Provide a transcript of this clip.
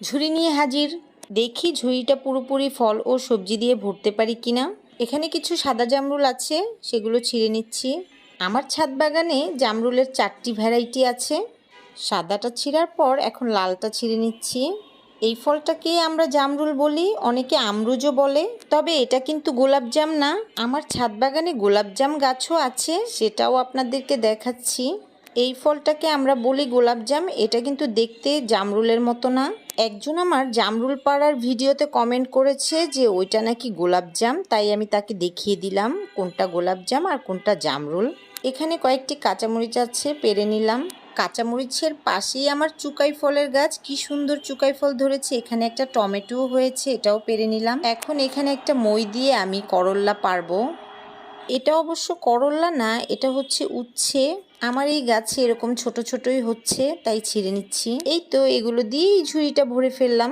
ঝুড়ি নিয়ে হাজির। দেখি ঝুড়িটা পুরোপুরি ফল ও সবজি দিয়ে ভরতে পারি কিনা। এখানে কিছু সাদা জামরুল আছে, সেগুলো ছিঁড়ে নিচ্ছি। আমার ছাদ বাগানে জামরুলের চারটি ভ্যারাইটি আছে। সাদাটা ছিঁড়ার পর এখন লালটা ছিঁড়ে নিচ্ছি। এই ফলটাকে আমরা জামরুল বলি, অনেকে আমরুজও বলে। তবে এটা কিন্তু গোলাপজাম না। আমার ছাদ বাগানে গোলাপজাম গাছও আছে, সেটাও আপনাদেরকে দেখাচ্ছি। এই ফলটাকে আমরা বলি গোলাপজাম, এটা কিন্তু দেখতে জামরুলের মতো না। একজন আমার জামরুল পাড়ার ভিডিওতে কমেন্ট করেছে যে ওইটা নাকি গোলাপজাম, তাই আমি তাকে দেখিয়ে দিলাম কোনটা গোলাপজাম আর কোনটা জামরুল। এখানে কয়েকটি কাঁচামরিচ আছে, পেরে নিলাম। কাঁচামরিচের পাশেই আমার চুকাই ফলের গাছ, কি সুন্দর চুকাই ফল ধরেছে। এখানে একটা টমেটোও হয়েছে, এটাও পেরে নিলাম। এখন এখানে একটা মই দিয়ে আমি করল্লা পারব এটা অবশ্য করল্লা না, এটা হচ্ছে উচ্ছে। আমার এই গাছে এরকম ছোট ছোটই হচ্ছে, তাই ছিঁড়ে নিচ্ছি। এই তো এগুলো দিয়েই ঝুড়িটা ভরে ফেললাম।